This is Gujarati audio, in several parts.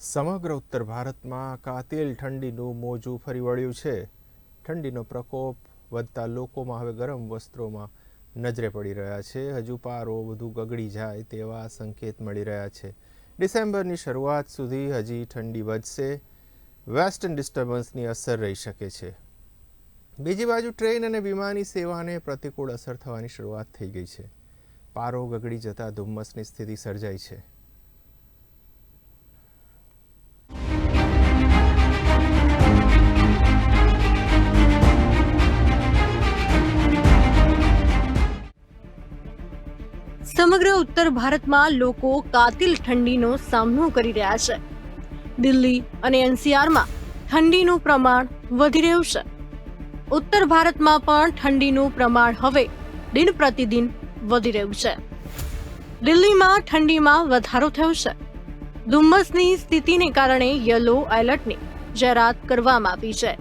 સમગ્ર ઉત્તર ભારતમાં કાતિલ ઠંડીનું મોજું ફરી વળ્યું છે. ઠંડીનો પ્રકોપ વધતા લોકોમાં હવે ગરમ વસ્ત્રોમાં નજરે પડી રહ્યા છે. હજુ પારો વધુ ગગડી જાય તેવા સંકેત મળી રહ્યા છે. ડિસેમ્બરની શરૂઆત સુધી હજી ઠંડી વધશે. વેસ્ટર્ન ડિસ્ટર્બન્સની અસર રહી શકે છે. બીજી બાજુ ટ્રેન અને વિમાની સેવાને પ્રતિકૂળ અસર થવાની શરૂઆત થઈ ગઈ છે. પારો ગગડી જતા ધુમ્મસની સ્થિતિ સર્જાઈ છે. સમગ્ર ઉત્તર ભારતમાં લોકો કાતિલ ઠંડીનો સામનો કરી રહ્યા છે. દિલ્હી અને એનસીઆરમાં ઠંડીનું પ્રમાણ વધી રહ્યું છે. ઉત્તર ભારતમાં પણ ઠંડીનું પ્રમાણ હવે દિન પ્રતિદિન વધી રહ્યું છે. દિલ્હીમાં ઠંડીમાં વધારો થયો છે. ધુમ્મસની સ્થિતિને કારણે યલો એલર્ટની જાહેરાત કરવામાં આવી છે.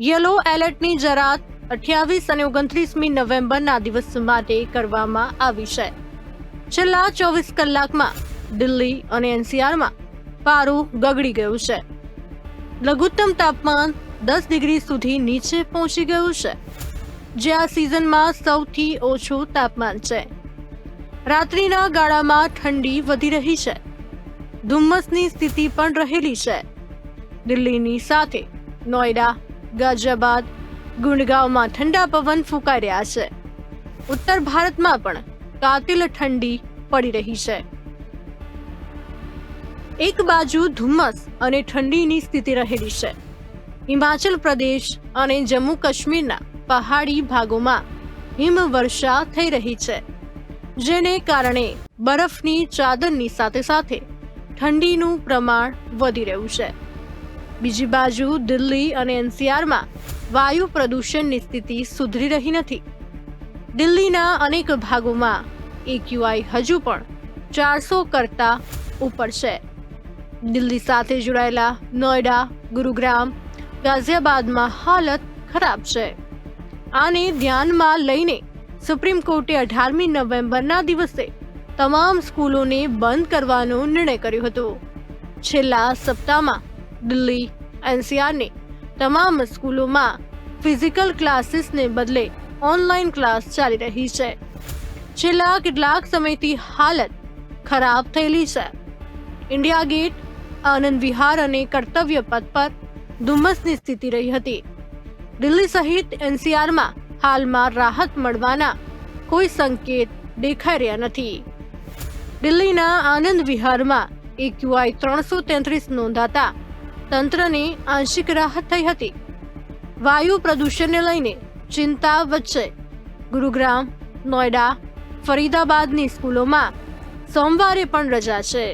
યલો એલર્ટની જાહેરાત અઠ્યાવીસ અને ઓગણત્રીસમી નવેમ્બરના દિવસ માટે કરવામાં આવી છે. છેલ્લા ચોવીસ કલાકમાં દિલ્હી અને એનસીઆરમાં પારું ગગડી ગયું છે. લઘુત્તમ તાપમાન દસ ડિગ્રી સુધી નીચે પહોંચી ગયું છે, જે આ સિઝનમાં સૌથી ઓછું તાપમાન છે. રાત્રિના ગાળામાં ઠંડી વધી રહી છે. ધુમ્મસની સ્થિતિ પણ રહેલી છે. દિલ્હીની સાથે નોઈડા ગાઝિયાબાદ ગુંડગાંવમાં ઠંડા પવન ફૂંકાઈ રહ્યા છે. ઉત્તર ભારતમાં પણ કાતિલ ઠંડી પડી રહી છે. એક બાજુ ધુમ્મસ અને ઠંડીની સ્થિતિ રહેલી છે. હિમાચલ પ્રદેશ અને જમ્મુ કાશ્મીરના પહાડી ભાગોમાં હિમવર્ષા થઈ રહી છે. જેને કારણે બરફની ચાદરની સાથે સાથે ઠંડીનું પ્રમાણ વધી રહ્યું છે. બીજી બાજુ દિલ્હી અને એનસીઆરમાં વાયુ પ્રદૂષણની સ્થિતિ સુધરી રહી નથી. દિલ્હીના અનેક ભાગોમાં એક્યુઆઈ હજુ પણ ચારસો કરતા ઉપર છે. દિલ્હી સાથે જોડાયેલા નોઈડા ગુરુગ્રામ, ગાઝિયાબાદમાં હાલત ખરાબ છે. આને ધ્યાનમાં લઈને સુપ્રીમ કોર્ટે અઢારમી નવેમ્બરના દિવસે તમામ સ્કૂલોને બંધ કરવાનો નિર્ણય કર્યો હતો. છેલ્લા સપ્તાહમાં દિલ્હી, એનસીઆરને તમામ સ્કૂલોમાં ફિઝિકલ ક્લાસીસને બદલે ઓનલાઈન ક્લાસ ચાલી રહી છે. છેલ્લા કેટલાક સમયથી હાલત ખરાબ થયેલી છે. ઇન્ડિયા ગેટ આનંદ વિહાર અને કર્તવ્ય પથ પર ધુમ્મસની સ્થિતિ રહી હતી. દિલ્હી સહિત એનસીઆરમાં હાલમાં રાહત મળવાના કોઈ સંકેત દેખાઈ રહ્યા નથી. દિલ્હીના આનંદ વિહારમાં એક્યુઆઈ ત્રણસો તેત્રીસ નોંધાતા તંત્રને આંશિક રાહત થઈ હતી. વાયુ પ્રદૂષણને લઈને ચિંતા વચ્ચે ગુરુગ્રામ નોઈડા ફરીદાબાદની સ્કૂલોમાં સોમવારે પણ રજા છે.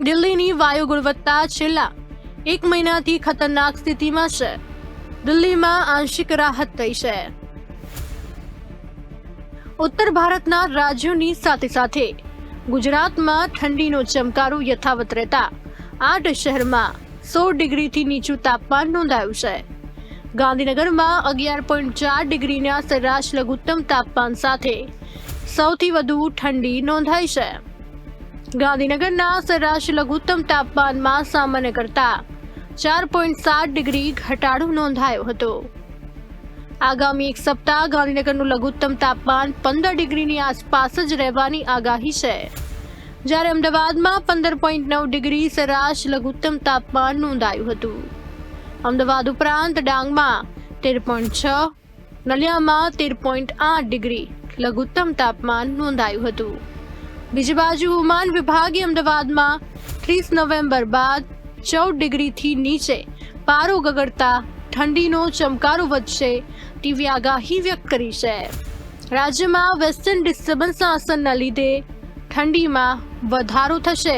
દિલ્હીની વાયુ ગુણવત્તા છેલ્લા એક મહિનાથી ખતરનાક સ્થિતિમાં છે. દિલ્હીમાં આંશિક રાહત થઈ છે. ઉત્તર ભારતના રાજ્યોની સાથે સાથે ગુજરાતમાં ઠંડીનો ચમકારો યથાવત રહેતા આઠ શહેરમાં સોળ ડિગ્રીથી નીચું તાપમાન નોંધાયું છે. ગાંધીનગરમાં અગિયાર પોઈન્ટ ચાર ડિગ્રીના સરેરાશ લઘુત્તમ તાપમાન સાથે સૌથી વધુ ઠંડી નોંધાઈ છે. ગાંધીનગરના સરેરાશ લઘુત્તમ તાપમાનમાં સામાન્ય કરતા ચાર પોઈન્ટ સાત ડિગ્રી ઘટાડો નોંધાયો હતો. આગામી એક સપ્તાહ ગાંધીનગરનું લઘુત્તમ તાપમાન પંદર ડિગ્રીની આસપાસ જ રહેવાની આગાહી છે. જ્યારે અમદાવાદમાં પંદર પોઈન્ટ નવ ડિગ્રી સરાશ લઘુત્તમ તાપમાન નોંધાયું હતું. અમદાવાદ ઉપરાંત ડાંગમાં તેર પોઈન્ટ છ, નલિયામાં તેર પોઈન્ટ આઠ ડિગ્રી લઘુત્તમ તાપમાન નોંધાયું હતું. બીજી બાજુ હવામાન વિભાગે અમદાવાદમાં ત્રીસ નવેમ્બર બાદ ચૌદ ડિગ્રીથી નીચે પારો ગગડતા ઠંડીનો ચમકારો વધશે તેવી આગાહી વ્યક્ત કરી છે. રાજ્યમાં વેસ્ટર્ન ડિસ્ટર્બન્સના અસરના લીધે ઠંડીમાં વધારો થશે.